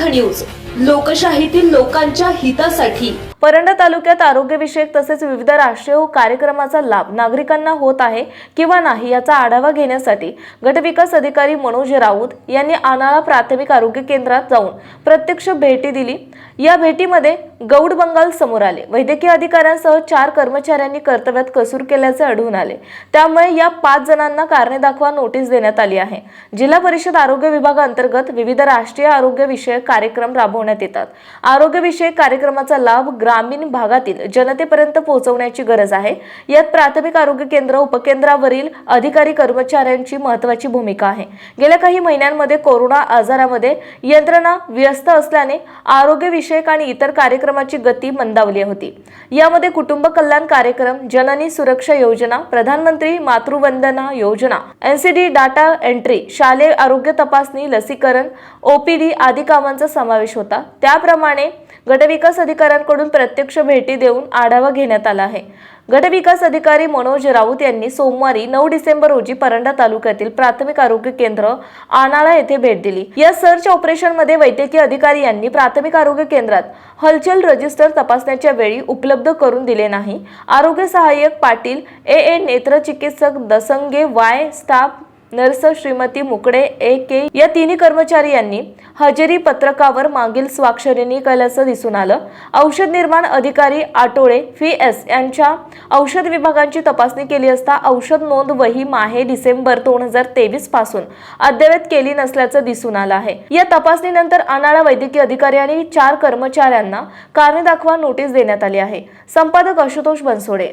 News लोकशाहीतील लोकांच्या हितासाठी. परंडा तालुक्यात आरोग्यविषयक तसेच विविध राष्ट्रीय कार्यक्रमाचा लाभ नागरिकांना होत आहे किंवा नाही याचा आढावा घेण्यासाठी गटविकास अधिकारी मनोज राऊत यांनी आनाळा प्राथमिक आरोग्य केंद्रात जाऊन प्रत्यक्ष भेटी दिली. या भेटीमध्ये गौड बंगाल समोर आले. वैद्यकीय अधिकाऱ्यांसह चार कर्मचाऱ्यांनी कर्तव्यात कसूर केल्याचे आढळून आले. त्यामुळे या पाच जणांना कारणे दाखवा नोटीस देण्यात आली आहे. जिल्हा परिषद आरोग्य विभागाअंतर्गत विविध राष्ट्रीय आरोग्य विषयक कार्यक्रम राबवण्यात येतात. आरोग्य विषयक कार्यक्रमाचा लाभ ग्रामीण भागातील जनतेपर्यंत पोहोचवण्याची गरज आहे. यात प्राथमिक आरोग्य केंद्र उपकेंद्रावरील अधिकारी कर्मचाऱ्यांची महत्वाची भूमिका आहे. गेल्या काही महिन्यांमध्ये कोरोना आजारामध्ये यंत्रणा व्यस्त असल्याने आरोग्य विषयक आणि इतर कार्यक्रमाची गती मंदावली होती. यामध्ये कुटुंब कल्याण कार्यक्रम जननी सुरक्षा योजना प्रधानमंत्री मातृवंदना योजना एनसीडी डाटा एंट्री शालेय आरोग्य तपासणी लसीकरण ओपीडी आदी कामांचा समावेश होता. त्याप्रमाणे गटविकास अधिकाऱ्यांकडून प्रत्यक्ष भेटी देऊन आढावा घेण्यात आला आहे. गटविकास अधिकारी मनोज राऊत यांनी सोमवारी नऊ डिसेंबर रोजी परंडा तालुक्यातील प्राथमिक आरोग्य केंद्र आनाळा येथे भेट दिली. या सर्च ऑपरेशनमध्ये वैद्यकीय अधिकारी यांनी प्राथमिक आरोग्य केंद्रात हलचल रजिस्टर तपासण्याच्या वेळी उपलब्ध करून दिले नाही. आरोग्य सहाय्यक पाटील ए ए नेत्र चिकित्सक Dasange Y staff nurse Shrimati Mukade A K या तिन्ही कर्मचारी यांनी हजेरी पत्रकावर मागील स्वाक्षरीनी केल्याचं दिसून आलं. औषध निर्माण अधिकारी आटोळे फी एस यांच्या औषध विभागांची तपासणी केली असता औषध नोंद वही माहे डिसेंबर दोन हजार तेवीसपासून अद्ययावत केली नसल्याचं दिसून आलं आहे. या तपासणीनंतर अनाळा वैद्यकीय अधिकारी आणि चार कर्मचाऱ्यांना कारणे दाखवा नोटीस देण्यात आली आहे. संपादक आशुतोष बनसोडे.